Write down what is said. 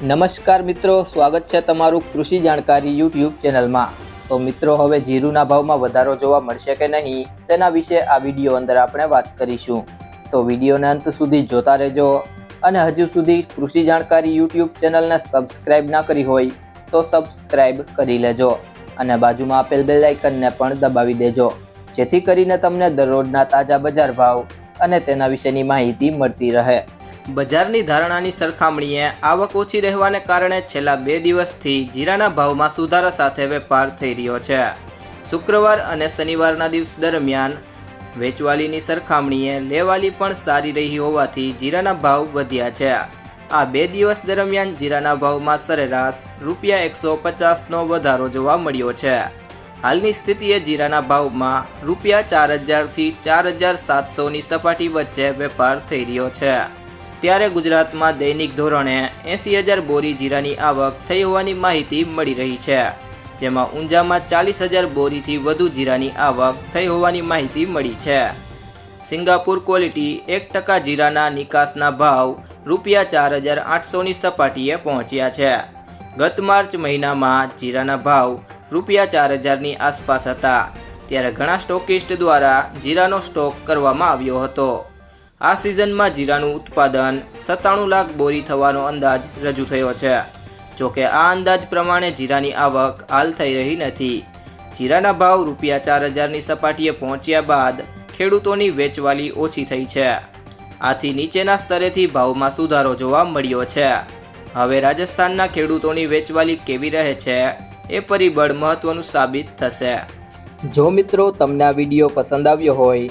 નમસ્કાર મિત્રો, સ્વાગત છે તમારું કૃષિ જાણકારી યુટ્યુબ ચેનલમાં. તો મિત્રો, હવે જીરુના ભાવમાં વધારો જોવા મળશે કે નહીં, તેના વિશે આ વીડિયો અંદર આપણે વાત કરીશું. તો વિડીયોને અંત સુધી જોતા રહેજો અને હજુ સુધી કૃષિ જાણકારી યુટ્યુબ ચેનલને સબસ્ક્રાઇબ ના કરી હોય તો સબસ્ક્રાઇબ કરી લેજો અને બાજુમાં આપેલ બેલ આઇકનને પણ દબાવી દેજો. જેથી કરીને તમને દરરોજના તાજા બજાર ભાવ અને તેના વિશેની માહિતી મળતી રહે. બજારની ધારણાની સરખામણીએ આવક ઓછી રહેવાને કારણે છેલ્લા બે દિવસથી જીરાના ભાવમાં સુધારા સાથે વેપાર થઈ રહ્યો છે. શુક્રવાર અને શનિવારના દિવસ દરમિયાન વેચવાલીની સરખામણીએ લેવાલી પણ સારી રહી હોવાથી જીરાના ભાવ વધ્યા છે. આ બે દિવસ દરમિયાન જીરાના ભાવમાં સરેરાશ રૂપિયા એકસો પચાસનો વધારો જોવા મળ્યો છે. હાલની સ્થિતિએ જીરાના ભાવમાં રૂપિયા ચાર હજારથી ચાર હજાર સાતસોની સપાટી વચ્ચે વેપાર થઈ રહ્યો છે. ત્યારે ગુજરાતમાં દૈનિક ધોરણે એંસી હજાર બોરી જીરાની આવક થઈ હોવાની માહિતી મળી રહી છે, જેમાં ઊંઝામાં ચાલીસ હજાર બોરીથી વધુ જીરાની આવક થઈ હોવાની માહિતી મળી છે. સિંગાપુર ક્વોલિટી એક ટકા જીરાના નિકાસના ભાવ રૂપિયા ચાર હજાર આઠસોની સપાટીએ પહોંચ્યા છે. ગત માર્ચ મહિનામાં જીરાના ભાવ રૂપિયા ચાર હજારની આસપાસ હતા, ત્યારે ઘણા સ્ટોકિસ્ટ દ્વારા જીરાનો સ્ટોક કરવામાં આવ્યો હતો. આ સિઝનમાં જીરાનું ઉત્પાદન સત્તાણું લાખ બોરી થવાનો અંદાજ રજૂ થયો છે. જોકે આ અંદાજ પ્રમાણે જીરાની આવક હાલ થઈ રહી નથી. જીરાના ભાવ રૂપિયા ચાર હજારની સપાટીએ પહોંચ્યા બાદ ખેડૂતોની વેચવાલી ઓછી થઈ છે. આથી નીચેના સ્તરેથી ભાવમાં સુધારો જોવા મળ્યો છે. હવે રાજસ્થાનના ખેડૂતોની વેચવાલી કેવી રહે છે એ પરિબળ મહત્વનું સાબિત થશે. જો મિત્રો તમને આ વીડિયો પસંદ આવ્યો હોય